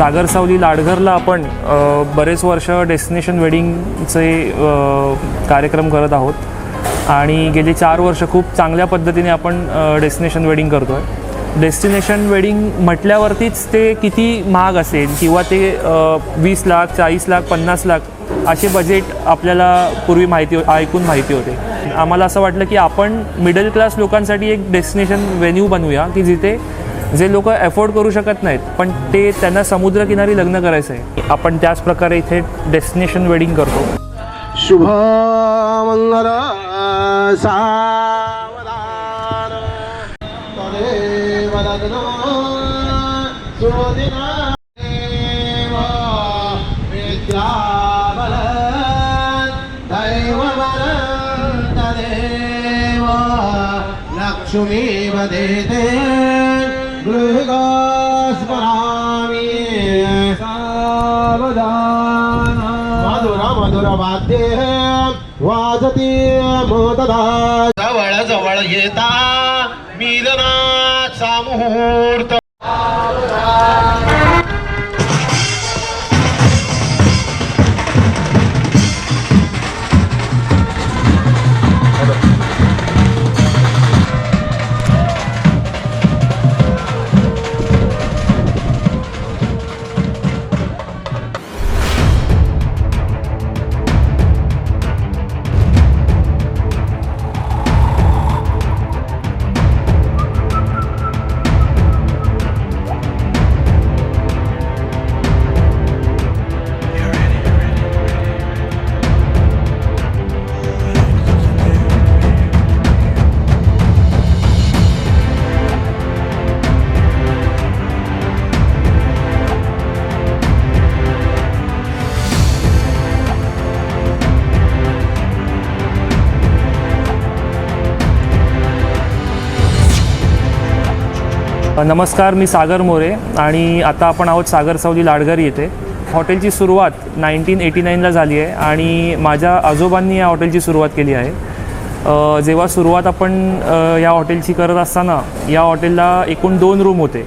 सागरसावली लाडघरला आपण बरेच वर्ष डेस्टिनेशन वेडिंगचे कार्यक्रम करत आहोत. आणि गेली चार वर्ष खूप चांगल्या पद्धतीने आपण डेस्टिनेशन वेडिंग करतो आहे डेस्टिनेशन वेडिंग म्हटल्यावरतीच ते किती महाग असेल किंवा ते वीस लाख चाळीस लाख पन्नास लाख असे बजेट आपल्याला पूर्वी माहिती ऐकून माहिती होते. आम्हाला असं वाटलं की आपण मिडल क्लास लोकांसाठी एक डेस्टिनेशन व्हेन्यू बनवूया की जिथे जे लोक अफोर्ड करू शकत नाहीत पण ते त्यांना समुद्रकिनारी लग्न करायचं आहे आपण त्याच प्रकारे इथे डेस्टिनेशन वेडिंग करतो शुभ मंगल लक्ष्मी गृहस्मरामि सावधान मधुर मधुर वाद्ये वाजती मोददा जवळ जवळ येता मिलनाचा मुहूर्त नमस्कार मी सागर मोरे आणि आता आपण आहोत सागर सावली लाडघर येथे. हॉटेलची सुरुवात नाईन्टीन एटी नाईनला झाली आहे आणि माझ्या आजोबांनी या हॉटेलची सुरुवात केली आहे. जेव्हा सुरुवात आपण या हॉटेलची करत असताना या हॉटेलला एकूण दोन रूम होते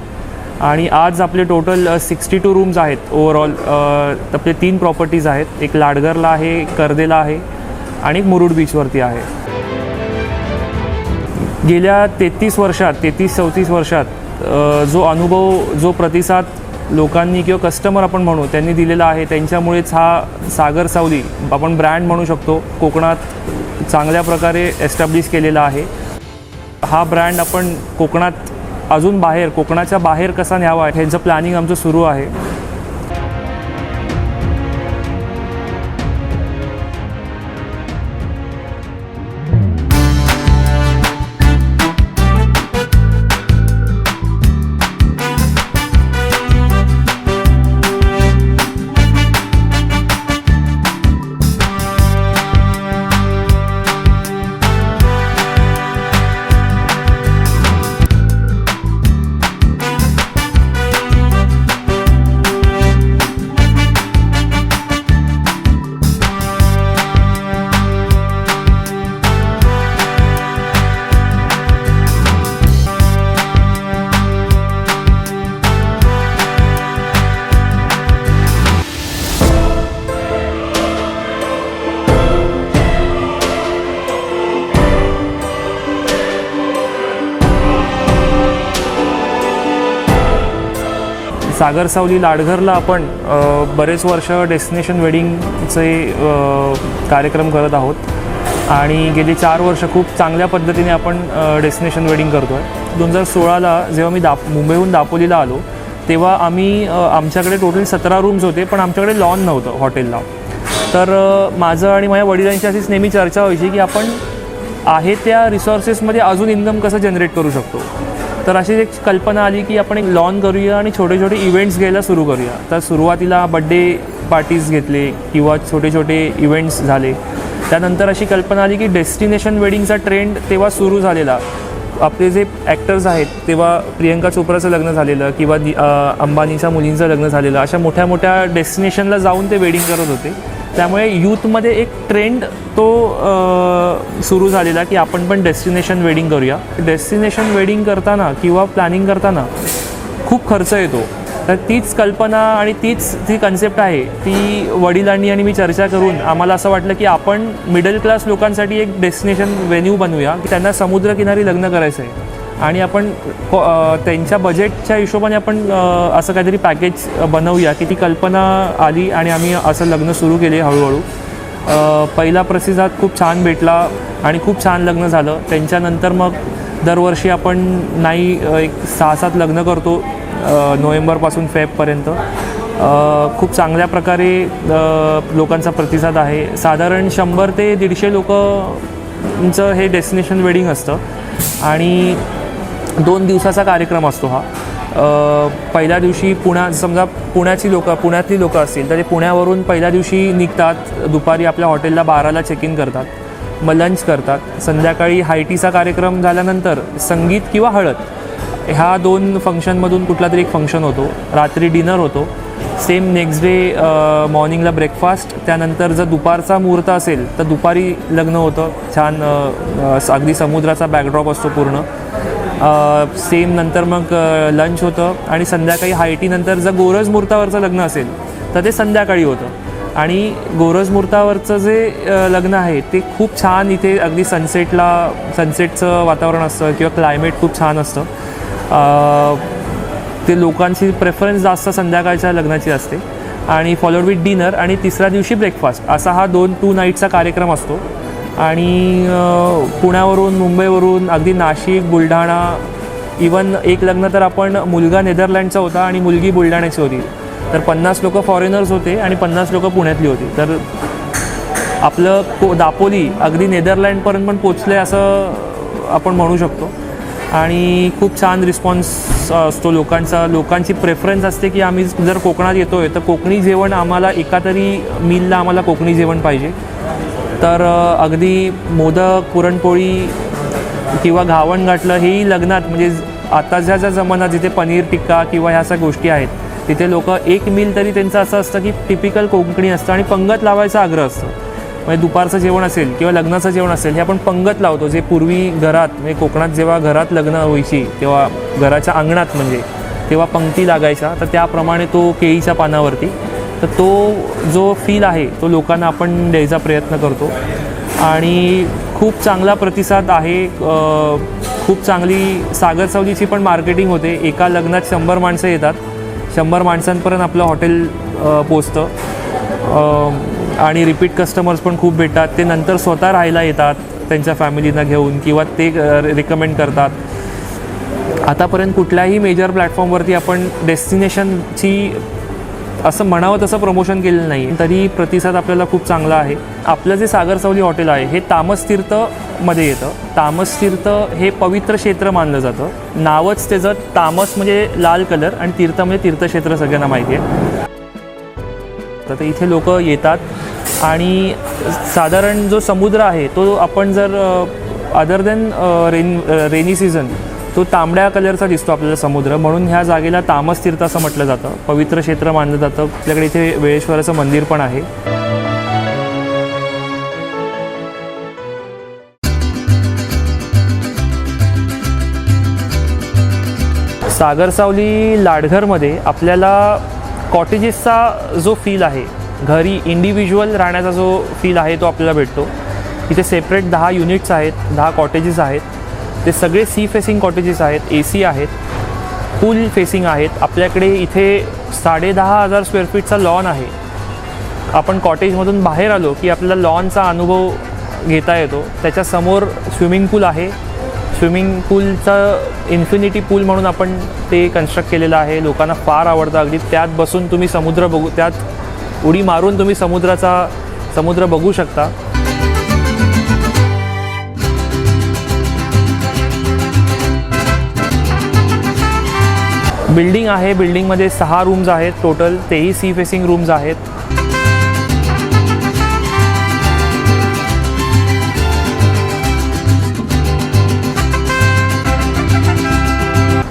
आणि आज आपले टोटल सिक्स्टी टू रूम्स आहेत ओवरऑल आपले तीन प्रॉपर्टीज आहेत. एक लाडगरला आहे कर्देला आहे आणि एक मुरुड बीचवरती आहे. गेल्या तेहतीस वर्षात तेहतीस चौतीस वर्षात जो अनुभव जो प्रतिसाद लोकांनी किंवा कस्टमर आपण म्हणू त्यांनी दिलेला आहे त्यांच्यामुळेच हा सागर सावली आपण ब्रँड म्हणू शकतो कोकणात चांगल्या प्रकारे एस्टॅब्लिश केलेला आहे. हा ब्रँड आपण कोकणात अजून बाहेर कोकणाच्या बाहेर कसा न्यावा ह्याचं प्लॅनिंग आमचं सुरू आहे. सागरसावली लाडघरला आपण बरेच वर्ष डेस्टिनेशन वेडिंगचे कार्यक्रम करत आहोत. आणि गेली चार वर्ष खूप चांगल्या पद्धतीने आपण डेस्टिनेशन वेडिंग करतो आहे दोन हजार सोळाला जेव्हा मी दाप मुंबईहून दापोलीला आलो तेव्हा आम्ही आमच्याकडे टोटल सतरा रूम्स होते पण आमच्याकडे लॉन नव्हतं हॉटेलला. तर माझं आणि माझ्या वडिलांची अशीच नेहमी चर्चा व्हायची की आपण आहे त्या रिसोर्सेसमध्ये अजून इन्कम कसं जनरेट करू शकतो? तर अशी एक कल्पना आली की आपण एक लॉन करूया आणि छोटे छोटे इव्हेंट्स घ्यायला सुरू करूया. तर सुरुवातीला बड्डे पार्टीज घेतले किंवा छोटे छोटे इव्हेंट्स झाले. त्यानंतर अशी कल्पना आली की डेस्टिनेशन वेडिंगचा ट्रेंड तेव्हा सुरू झालेला. आपले जे ॲक्टर्स आहेत तेव्हा प्रियंका चोप्राचं लग्न झालेलं किंवा अंबानीच्या मुलींचं लग्न झालेलं अशा मोठ्या मोठ्या डेस्टिनेशनला जाऊन ते वेडिंग करत होते. त्यामुळे यूथमध्ये एक ट्रेंड तो सुरू झालेला की आपण पण डेस्टिनेशन वेडिंग करूया. डेस्टिनेशन वेडिंग करताना किंवा प्लॅनिंग करताना खूप खर्च येतो. तर तीच कल्पना आणि तीच जी कन्सेप्ट आहे ती वडिलांनी आणि मी चर्चा करून आम्हाला असं वाटलं की आपण मिडल क्लास लोकांसाठी एक डेस्टिनेशन व्हेन्यू बनवूया. की त्यांना समुद्रकिनारी लग्न करायचं आहे आणि आपण त्यांच्या बजेटच्या हिशोबाने आपण असं काहीतरी पॅकेज बनवूया की ती कल्पना आली आणि आम्ही असं लग्न सुरू केले हळूहळू. पहिला प्रतिसाद खूप छान भेटला आणि खूप छान लग्न झालं. त्यांच्यानंतर मग दरवर्षी आपण नाही एक सहा सात लग्न करतो नोव्हेंबरपासून फेबपर्यंत. खूप चांगल्या प्रकारे लोकांचा प्रतिसाद आहे. साधारण शंभर ते दीडशे लोकांचं हे डेस्टिनेशन वेडिंग असतं. आणि दोन दिवसाचा कार्यक्रम असतो हा. पहिल्या दिवशी पुण्या समजा पुण्याची लोकं पुण्यातली लोकं असतील तर ते पुण्यावरून पहिल्या दिवशी निघतात दुपारी आपल्या हॉटेलला बाराला चेक इन करतात मग लंच करतात. संध्याकाळी हायटीचा कार्यक्रम झाल्यानंतर संगीत किंवा हळद ह्या दोन फंक्शनमधून कुठला तरी एक फंक्शन होतो. रात्री डिनर होतो. सेम नेक्स्ट डे मॉर्निंगला ब्रेकफास्ट त्यानंतर जर दुपारचा मुहूर्त असेल तर दुपारी लग्न होतं. छान अगदी समुद्राचा बॅकड्रॉप असतो पूर्ण. सेम नंतर मग लंच होतं आणि संध्याकाळी हायटीनंतर जर गोरज मुहूर्तावरचं लग्न असेल तर ते संध्याकाळी होतं. आणि गोरज मुहूर्तावरचं जे लग्न आहे ते खूप छान इथे अगदी सनसेटला सनसेटचं वातावरण असतं किंवा क्लायमेट खूप छान असतं. ते लोकांची प्रेफरन्स जास्त संध्याकाळच्या लग्नाची असते. आणि फॉलोड विथ डिनर आणि तिसऱ्या दिवशी ब्रेकफास्ट असा हा दोन टू नाईटचा कार्यक्रम असतो. आणि पुण्यावरून मुंबईवरून अगदी नाशिक बुलढाणा इवन एक लग्न तर आपण मुलगा नेदरलँडचा होता आणि मुलगी बुलढाण्याची होती. तर पन्नास लोकं फॉरेनर्स होते आणि पन्नास लोकं पुण्यातली होती. तर आपलं को दापोली अगदी नेदरलँडपर्यंत पण पोचले असं आपण म्हणू शकतो. आणि खूप छान रिस्पॉन्स असतो लोकांचा. लोकांची प्रेफरन्स असते की आम्ही जर कोकणात येतो आहे तर कोकणी जेवण आम्हाला एका तरी मीलला आम्हाला कोकणी जेवण पाहिजे. तर अगदी मोदक पुरणपोळी किंवा घावण गाठलं हेही लग्नात म्हणजे आताच्या ज्या जमान्यात जिथे पनीर टिक्का किंवा ह्या सगळ्या गोष्टी आहेत तिथे लोक एक मील तरी त्यांचं असं असतं की टिपिकल कोकणी असतं आणि पंगत लावायचा आग्रह असतो. म्हणजे दुपारचं जेवण असेल किंवा लग्नाचं जेवण असेल हे आपण पंगत लावतो जे पूर्वी घरात म्हणजे कोकणात जेव्हा घरात लग्न व्हायची तेव्हा घराच्या अंगणात म्हणजे तेव्हा पंक्ती लागायच्या तर त्याप्रमाणे तो केळीच्या पानावरती तर तो जो फील आहे तो लोकांना आपण द्यायचा प्रयत्न करतो. आणि खूप चांगला प्रतिसाद आहे खूप चांगली सागर सावलीची पण मार्केटिंग होते. एका लग्नात शंभर माणसं येतात. शंभर माणसांपर्यंत आपलं हॉटेल पोचतं आणि रिपीट कस्टमर्स पण खूप भेटतात. ते नंतर स्वतः राहायला येतात त्यांच्या फॅमिलीना घेऊन किंवा ते रिकमेंड करतात. आतापर्यंत कुठल्याही मेजर प्लॅटफॉर्मवरती आपण डेस्टिनेशनची असं म्हणावं तसं प्रमोशन केलेलं नाही तरी प्रतिसाद आपल्याला खूप चांगला आहे. आपलं जे सागरसवली हॉटेल आहे हे तामस तीर्थमध्ये येतं. तामस तीर्थ हे पवित्र क्षेत्र मानलं जातं. नावच त्याचं तामस म्हणजे लाल कलर आणि तीर्थ म्हणजे तीर्थक्षेत्र सगळ्यांना माहिती आहे. तर ते इथे लोक येतात आणि साधारण जो समुद्र आहे तो आपण जर other than rain rainy season तो तांबड्या कलरचा दिसतो आपल्याला समुद्र. म्हणून ह्या जागेला तामस तीर्थ असं म्हटलं जातं. पवित्र क्षेत्र मानलं जातं. आपल्याकडे इथे वेळेश्वराचं मंदिर पण आहे. सागरसावली लाडघरमध्ये आपल्याला कॉटेजेसचा जो फील आहे घरी इंडिव्हिज्युअल राहण्याचा जो फील आहे तो आपल्याला भेटतो. इथे सेपरेट दहा युनिट्स आहेत दहा कॉटेजेस आहेत. ते सगळे सी फेसिंग कॉटेजेस आहेत ए सी आहेत पूल फेसिंग आहेत. आपल्याकडे इथे साडेदहा हजार स्क्वेअर फीटचा लॉन आहे. आपण कॉटेजमधून बाहेर आलो की आपल्याला लॉनचा अनुभव घेता येतो. त्याच्यासमोर स्विमिंग पूल आहे. स्विमिंग पूलचं इन्फिनिटी पूल म्हणून आपण ते कन्स्ट्रक्ट केलेलं आहे. लोकांना फार आवडतं. अगदी त्यात बसून तुम्ही समुद्र बघू त्यात उडी मारून तुम्ही समुद्राचा समुद्र बघू शकता. बिल्डिंग आहे बिल्डिंगमध्ये सहा रूम्स आहेत टोटल तेही सी फेसिंग रूम्स आहेत.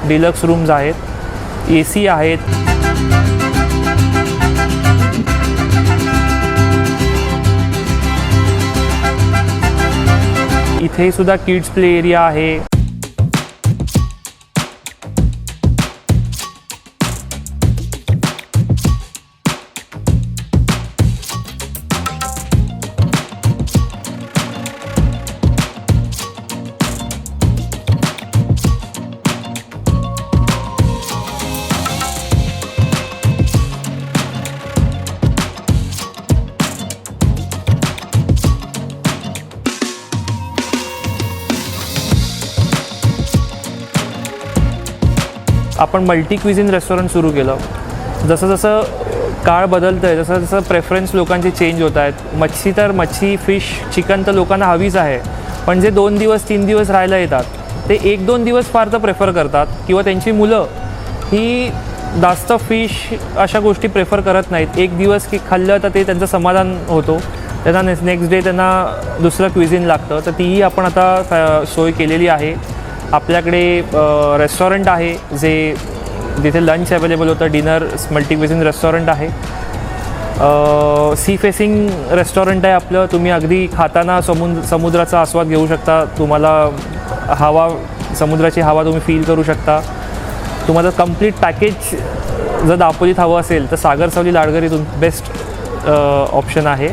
डिलक्स रूम्स आहेत ए सी आहेत. इथे सुद्धा किड्स प्ले एरिया आहे. आपण मल्टी क्विझिन रेस्टॉरंट सुरू केलं. जसं जसं काळ बदलतं आहे जसं जसं प्रेफरन्स लोकांचे चेंज होत आहेत. मच्छी तर मच्छी फिश चिकन तर लोकांना हवीच आहे. पण जे दोन दिवस तीन दिवस राहायला येतात ते एक दोन दिवस फार तर प्रेफर करतात. किंवा त्यांची मुलं ही जास्त फिश अशा गोष्टी प्रेफर करत नाहीत. एक दिवस की खाल्लं तर ते त्यांचं समाधान होतो. त्यांना नेक्स्ट नेक्स्ट डे त्यांना दुसरं क्विझिन लागतं. तर तीही आपण आता सोय केलेली आहे. आपल्याकडे रेस्टॉरंट आहे जे जिथे लंच अवेलेबल होतं डिनर मल्टीक्विझिन रेस्टॉरंट आहे. सी फेसिंग रेस्टॉरंट आहे आपलं. तुम्ही अगदी खाताना समुद्र समुद्राचा आस्वाद घेऊ शकता. तुम्हाला हवा समुद्राची हवा तुम्ही फील करू शकता. तुम्हाला कंप्लीट पॅकेज जर दापोलीत हवं असेल तर सागर सावली लाडगर इथून बेस्ट ऑप्शन आहे.